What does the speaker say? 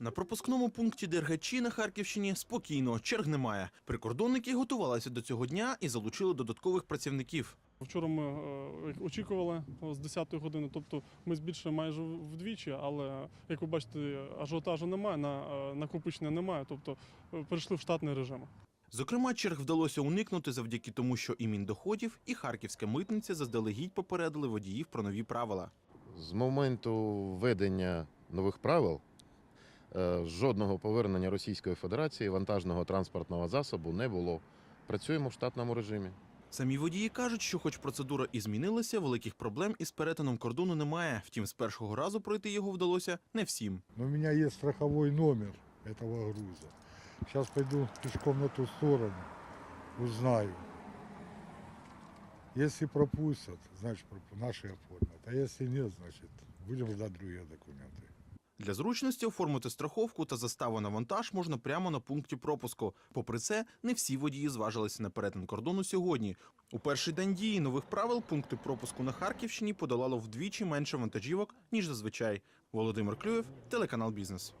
На пропускному пункті Дергачі на Харківщині спокійно, черг немає. Прикордонники готувалися до цього дня і залучили додаткових працівників. Вчора ми е, очікували з 10 години, тобто ми збільшили майже вдвічі, але як ви бачите, ажіотажу немає, на е, накопичення немає, тобто е, перейшли в штатний режим. Зокрема, черг вдалося уникнути завдяки тому, що і Міндоходів, і харківська митниця заздалегідь попередили водіїв про нові правила. З моменту введення нових правил жодного повернення Російської Федерації вантажного транспортного засобу не було. Працюємо в штатному режимі. Самі водії кажуть, що, хоч процедура і змінилася, великих проблем із перетином кордону немає. Втім, з першого разу пройти його вдалося не всім. У меня есть страховой номер этого груза. Сейчас пойду пешком на ту сторону, узнаю. Если пропустят, значит пропу- наши оформят. А если нет, значит будем ждать другие документы. Для зручності оформити страховку та заставу на вантаж можна прямо на пункті пропуску. Попри це, не всі водії зважилися на перетин кордону сьогодні. У перший день дії нових правил пункти пропуску на Харківщині подолало вдвічі менше вантажівок ніж зазвичай. Володимир Клюєв, телеканал Бізнес.